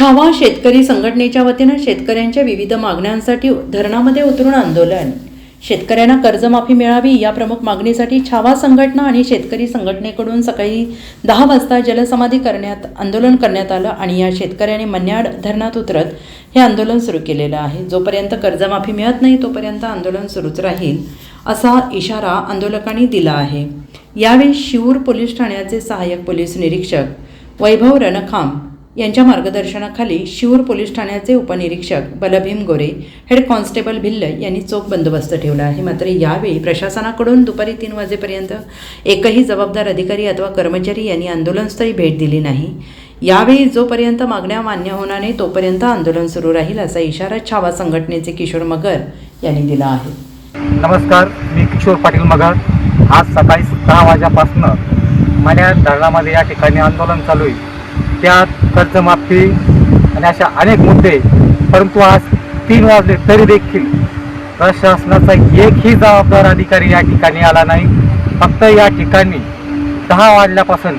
छावा शेतकरी संघटनेच्या वतीनं शेतकऱ्यांच्या विविध मागण्यांसाठी धरणामध्ये उतरून आंदोलन. शेतकऱ्यांना कर्जमाफी मिळावी या प्रमुख मागणीसाठी छावा संघटना आणि शेतकरी संघटनेकडून सकाळी दहा वाजता जलसमाधी करण्यात आंदोलन करण्यात आलं आणि या शेतकऱ्यांनी मन्याड धरणात उतरत हे आंदोलन सुरू केलेलं आहे. जोपर्यंत कर्जमाफी मिळत नाही तोपर्यंत आंदोलन सुरूच राहील असा इशारा आंदोलकांनी दिला आहे. यावेळी शिवूर पोलीस ठाण्याचे सहाय्यक पोलीस निरीक्षक वैभव रणखांब यांच्या मार्गदर्शनाखाली शिवूर पोलीस ठाण्याचे उपनिरीक्षक बलभीम गोरे हेड कॉन्स्टेबल भिल्ल यांनी चोख बंदोबस्त ठेवला आहे. मात्र यावेळी प्रशासनाकडून दुपारी तीन वाजेपर्यंत एकही जबाबदार अधिकारी अथवा कर्मचारी यांनी आंदोलनस्थळी भेट दिली नाही. यावेळी जोपर्यंत मागण्या मान्य होणार नाही तोपर्यंत आंदोलन सुरू राहील असा इशारा छावा संघटनेचे किशोर मगर यांनी दिला आहे. नमस्कार मी किशोर पाटील मगर. आज सकाळी सहा वाजेपासून मन्या धरणामध्ये या ठिकाणी आंदोलन चालू आहे. त्यात कर्जमाफी आणि अशा अनेक मुद्दे. परंतु आज तीन वाजले तरी देखील प्रशासनाचा एकही जबाबदार अधिकारी या ठिकाणी आला नाही. फक्त या ठिकाणी दहा वाजल्यापासून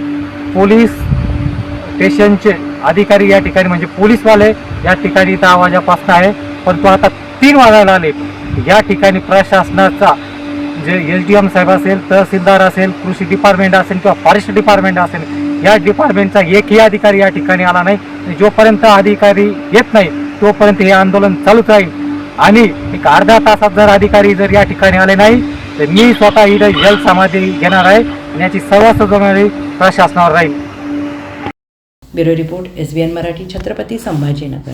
पोलीस स्टेशनचे अधिकारी या ठिकाणी म्हणजे पोलीसवाले या ठिकाणी दहा वाजल्यापासून आहे. परंतु आता तीन वाजायला आले. या ठिकाणी प्रशासनाचा जे एल डी एम साहेब असेल तहसीलदार असेल कृषी डिपार्टमेंट असेल किंवा फॉरेस्ट डिपार्टमेंट असेल या डिपार्टमेंटचा एकही अधिकारी या ठिकाणी आला नाही. आणि जोपर्यंत अधिकारी येत नाही तोपर्यंत हे आंदोलन चालूच राहील. आणि एक अर्ध्या तासात जर अधिकारी जर या ठिकाणी आले नाही तर मी स्वतः इथं जल समाधी घेणार आहे आणि याची सर्व जबाबदारी प्रशासनावर राहील. Bureau report S B N Marathi Chhatrapati Sambhajinagar.